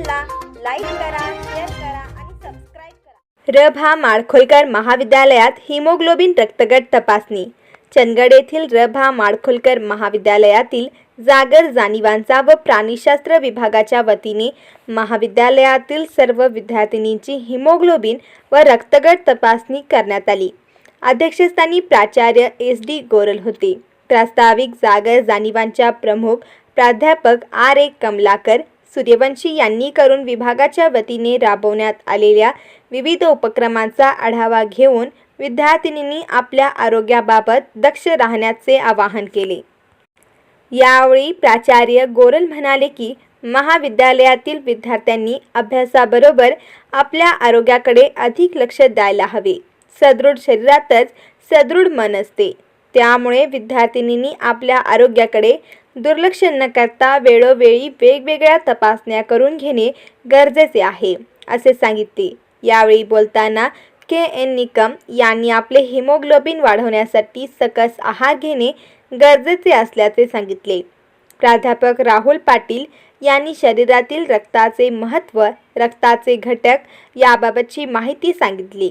चॅनलला लाईक करा शेअर करा आणि सबस्क्राईब करा. रभा माळखोलकर महाविद्यालयात हिमोग्लोबिन रक्तगट तपासणी. चंदगड येथील रभा माळखोलकर महाविद्यालयातील जागर जाणीवांचा व प्राणीशास्त्र विभागाच्या वतीने महाविद्यालयातील सर्व विद्यार्थिनींची हिमोग्लोबिन व रक्तगट तपासणी करण्यात आली. अध्यक्षस्थानी प्राचार्य एस डी गोरल होते. प्रास्ताविक जागर जाणीवांच्या प्रमुख प्राध्यापक आर ए कमलाकर सूर्यवंशी यांनी करून विभागाच्या वतीने राबवण्यात आलेल्या विविध उपक्रमांचा आढावा घेऊन विद्यार्थिनींनी आपल्या आरोग्याबाबत दक्ष राहण्याचे आवाहन केले. यावेळी प्राचार्य गोरल म्हणाले की महाविद्यालयातील विद्यार्थ्यांनी अभ्यासाबरोबर आपल्या आरोग्याकडे अधिक लक्ष द्यायला हवे. सदृढ शरीरातच सदृढ मन असते. त्यामुळे विद्यार्थिनींनी आपल्या आरोग्याकडे दुर्लक्ष न करता वेळोवेळी वेगवेगळ्या तपासण्या करून घेणे गरजेचे आहे असे सांगितले. यावेळी बोलताना के एन निकम यांनी आपले हिमोग्लोबिन वाढवण्यासाठी सकस आहार घेणे गरजेचे असल्याचे सांगितले. प्राध्यापक राहुल पाटील यांनी शरीरातील रक्ताचे महत्त्व रक्ताचे घटक याबाबतची माहिती सांगितली.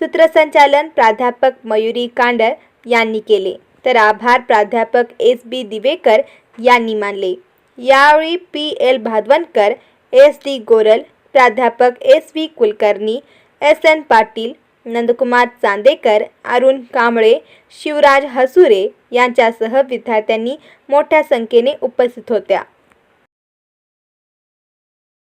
सूत्रसंचालन प्राध्यापक मयुरी कांडर यांनी केले. तर आभार प्राध्यापक एस बी दिवेकर यांनी मानले. यावेळी P. L. Bhadvankar S. D. Goral प्राध्यापक S. V. Kulkarni S. N. Patil Nandkumar Chandekar Arun Kamble Shivraj Hasure यांच्यासह विद्यार्थ्यांनी मोठ्या संख्येने उपस्थित होत्या.